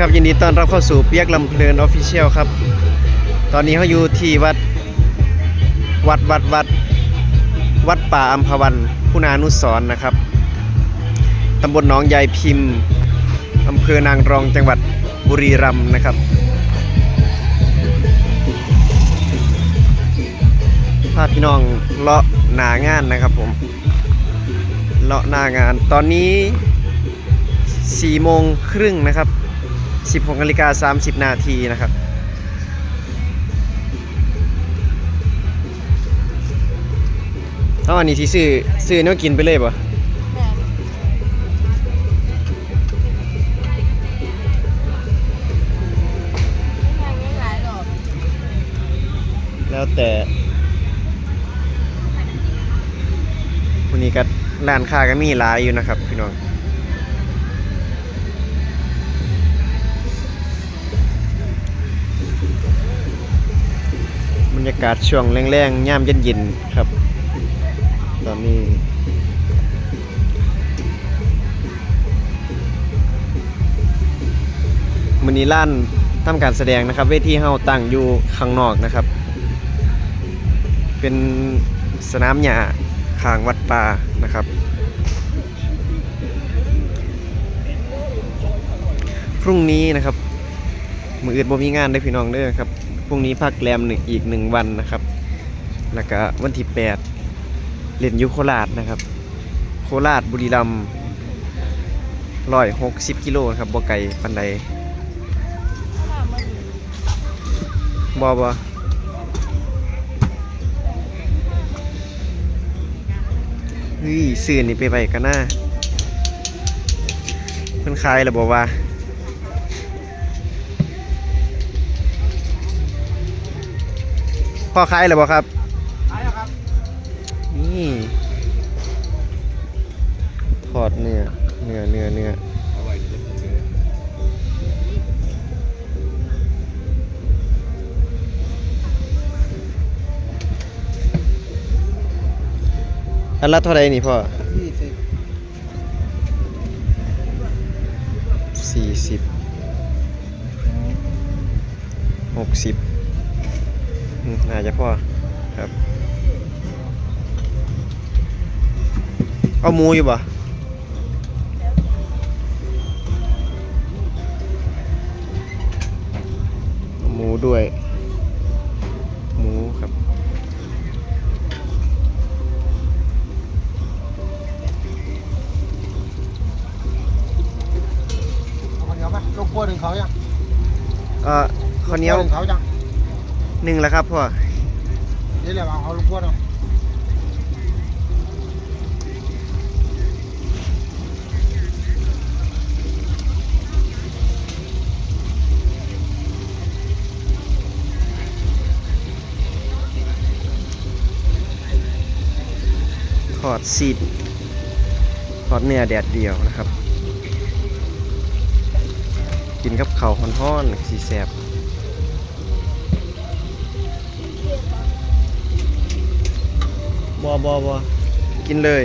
ครับยินดีต้อนรับเข้าสู่เปียกลำเพลินออฟฟิเชียลครับ ตอนนี้เขาอยู่ที่วัดวัดวัดวัดวัดป่าอัมพวันคุณานุสร์นะครับตำบลหนองยายพิมพ์อำเภอนางรองจังหวัดบุรีรัมย์นะครับพาพี่น้องเลาะหนางานนะครับผมเลาะหน้างานตอนนี้4โมงครึ่งนะครับ 16นาฬิกา30 นาทีนะครับ เอาอันนี้ที่ซื้อซื้อแนวกินไปเลยป่ะแล้วแต่วันนี้ก็ร้านค้าก็มีหลายอยู่นะครับพี่น้องากาศช่วงแรงๆย่ามเย็นๆครับ ตอนนี้มือนี้ล้านทำการแสดงนะครับ เวทีเฮาตั้งอยู่ข้างนอกนะครับ เป็นสนามหญ้าข้างวัดป่านะครับพรุ่งนี้นะครับมืออื่นบ่มีงานได้พี่น้องเด้อครับ พรุ่งนี้พักแรมหนึ่งอีกหนึ่งวันนะครับ แล้วก็วันที่แปดเล่นยุโคราชนะครับ โคราชบุรีรัมย์ร้อยหกสิบกิโลครับบ่ไกลปันใดบ่บ่เฮ้ยซื้อนี่ไปไว้กันหน้าเพิ่นขายแล้วบ่ว่า พ่อขายหรือเปล่าครับ ขายแล้วครับ นี่ทอดเนื้อ เนื้อเนื้อเนื้อเอาไว้เดี๋ยวจะซื้ออันละเท่าไหรนี่พ่อยี่สิบสี่สิบหกสิบอืม น่าจะพ่อครับ เอาหมูอยู่ป่ะเอาหมูด้วย หมูครับเอาคนเดียวไหมลูกพัวหนึ่งเขายังเอ่อข้าวเหนียวลูกพัหนึ่งเขายัง หนึ่งแล้วครับพ่อนี่แหละเอาเอาลูกพัวเนาะทอดซีดทอดเนื้อแดดเดียวนะครับ กินกับข้าวฮ้อนๆสีแสบ อบอบอกินเลย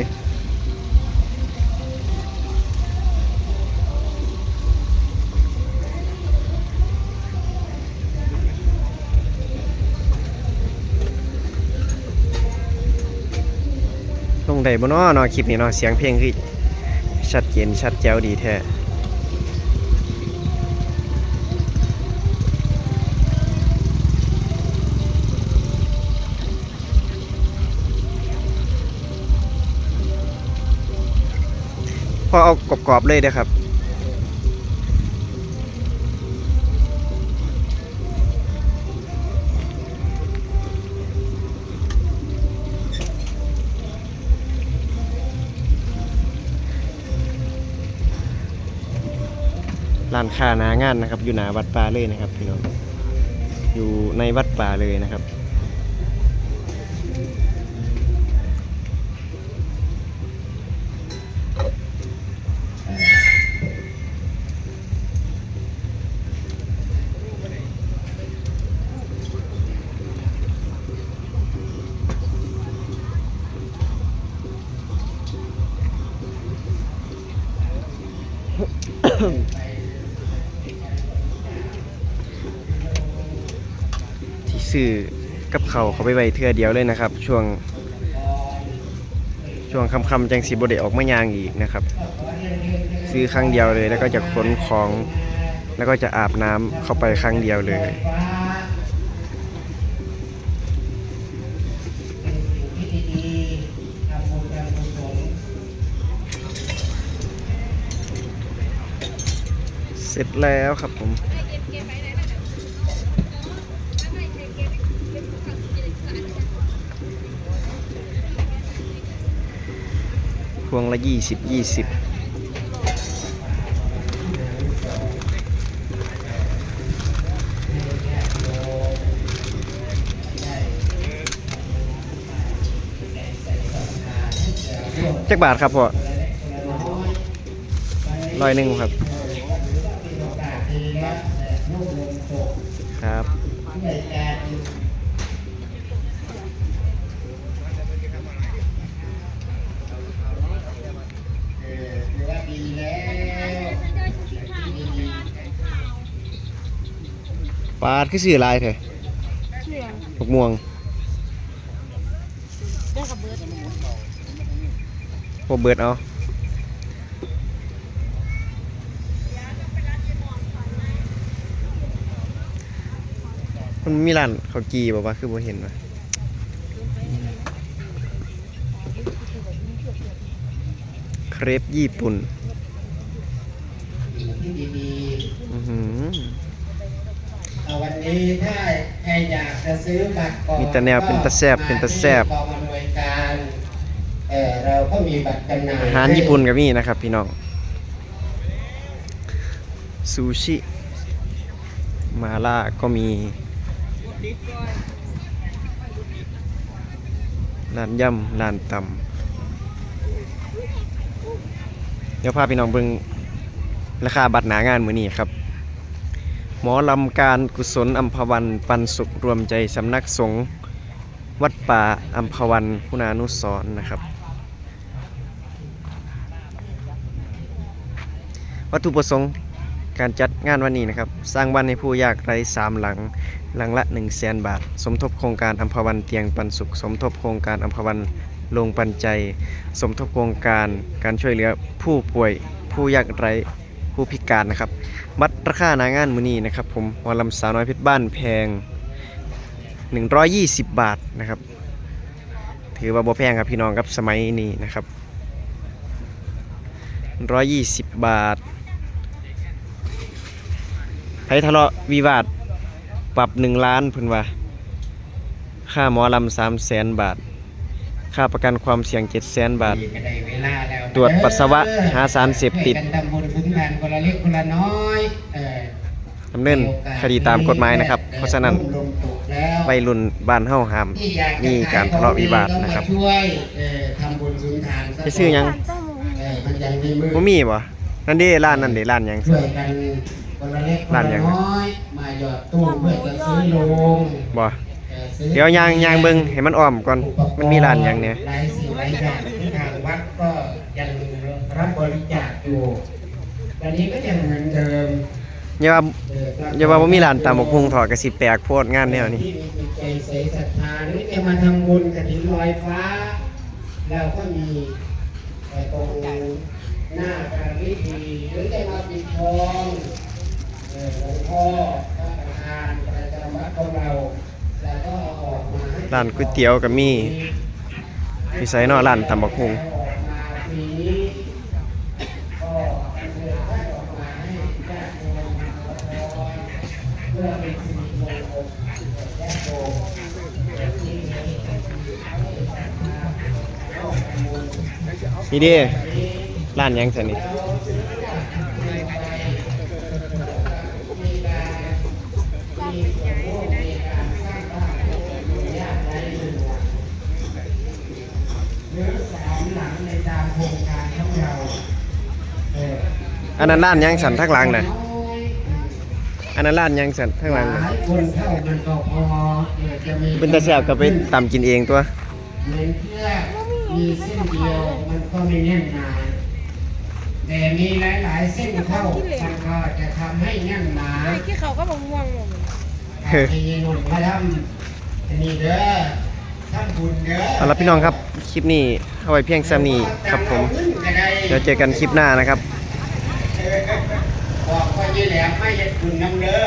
ลงได้บ่เนาะเนาะคลิปนี้เนาะเสียงเพลงคือชัดเจนชัดแจ๋วดีแท้ พอเอากรอบๆเลยเด้อครับร้านค้านางานนะครับ อยู่หน้าวัดป่าเลยนะครับพี่น้องอยู่ในวัดป่าเลยนะครับ ซื้อกับเขาเขาไปไว้เทื่อเดียวเลยนะครับ ช่วง ช่วงค่ำๆจังสีบไดออกมายางอีกนะครับ ซื้อครั้งเดียวเลย แล้วก็จะขนของ แล้วก็จะอาบน้ำเข้าไปครั้งเดียวเลยเสร็จแล้วครับผม พวงละยี่สิบยี่สิบจักบาทครับพ่อร้อยหนึ่งครับครับาดคือสื่อลายเถอะเชื่อหกม่วงได้กับเบิร์ดพวกเบิดเอามันมีร้านขาวกีบอกว่าคือบ่เห็นวะเครปญี่ปุ่นอื้อหือ เอาวันนี้ถ้าใครอยากจะซื้อบัตรก่อนมีแต่แนวเป็นตะแซ่บเป็นตะแซ่บมาที่กองอำนวยการเออเราก็มีบัตรจำหน่ายอาหารญี่ปุ่นก็มีนะครับ พี่น้อง ซูชิ มาล่าก็มี ร้านย่ำร้านตำเดี๋ยวพาพี่น้องเบิ่งราคาบัตรหนางานมื้อนี้ครับ หมอลำการกุศลอัมพวันปันสุขรวมใจสำนักสงฆ์วัดป่าอัมพวันคุณานุสรณ์นะครับ วัตถุประสงค์การจัดงานวันนี้นะครับ สร้างบ้านให้ผู้ยากไร้สามหลัง หลังละ1 0 0 0 0แสนบาท สมทบโครงการอัมพวันเตียงปันสุข สมทบโครงการอัมพวันลงปันใจ สมทบโครงการการช่วยเหลือผู้ป่วยผู้ยากไร้ ผู้พิการนะครับบัตรราคาหนางานมือนี้นะครับ ผมหมอลำสาวน้อยเพชรบ้านแพง 120 บาทนะครับ ถือว่าบ่แพงครับพี่น้องครับสมัยนี้นะครับ 120 บาทไผทะเลาะวิวาท ปรับหนึ่งล้านเพิ่นว่า ค่าหมอลำสามแสนบาท ค่าประกันความเสี่ยงเจ็ดแสนบาทก็ได้เวลาแล้วตรวจปัสสาวะหาสารเสพติดช่วยกันทำบุญคุ้มกันคนละเล็กคนละน้อยเออดำเนินคดีตามกฎหมายนะครับ เพราะฉะนั้นลงตกแล้ววัยรุ่นบ้านเฮาห้ามที่อยากจะมีการทะเลาะวิวาทนะครับก็มาช่วยเออทำบุญสุนทานซะไปซื้อหยังต้องมองเออมันยังมีมือบ่มีบ่นั่นเด้ร้านนั่นเด้ร้านหยังช่วยกันคนละเล็กคนร้านละหยังน้อยมาหยอดตู้เพื่อจะซื้อโลงบ่ เออซื้อเดี๋ยวยางยางเบิ่งให้มันอ้อมก่อน มันมีร้านหยังเนี่ยหลายสิ่งหลายอย่างที่ทางวัดก็ยังรับบริจาคอยู่ตอนนี้ก็ยังเหมือนเดิมอย่าว่าเอออย่าว่าบ่มีร้านตำบักหุ่งทอดก็สิแปลกโพดงานแนวนี้ที่มีจิตใจใสศรัทธาหรือจะมาทำบุญกฐินลอยฟ้าแล้วก็มีเอ่อตรงหน้าการวิธีหรือจะมาปิดทองเอ่อหลวงพ่อ ร้านก๋วยเตี๋ยวก็มีมีไสเนาะร้านตำบักหุงออกมาปีนี้ก็อัญเชิท่านออกมาให้ญาติโยมมาขอพรเพื่อเป็นสิริมงคลแก่ญาติโยมที่มีนี่เด้ร้านหยังซั่นนี่อันนั้นร้านหยังสันทางหลังน่ะอันนั้นร้านหยังสันทางหลังน่ะหลายคนเข้ามันก็พอเออจะมี เป็นตาแซ่บก็ไปตำกินเองตัว เหมือนเพื่อมีเส้นเดียวมันก็ไม่แน่นหนาแต่มีหลาย ๆ เส้นเข้ามันก็จะทำให้แน่นหนาไอ้ที่เขาก็บอกม่วงหมดเเฮ้ยให้ยายนุ่นมาทำอันนี้เด้อทำบุญ เอาละพี่น้องครับ คลิปนี้เอาไว้เพียงแซมนี้ครับผม เดี๋ยวเจอกันคลิปหน้านะครับบอกว่ายี่แหลมไม่เห็ดคุณน้ำเด้อ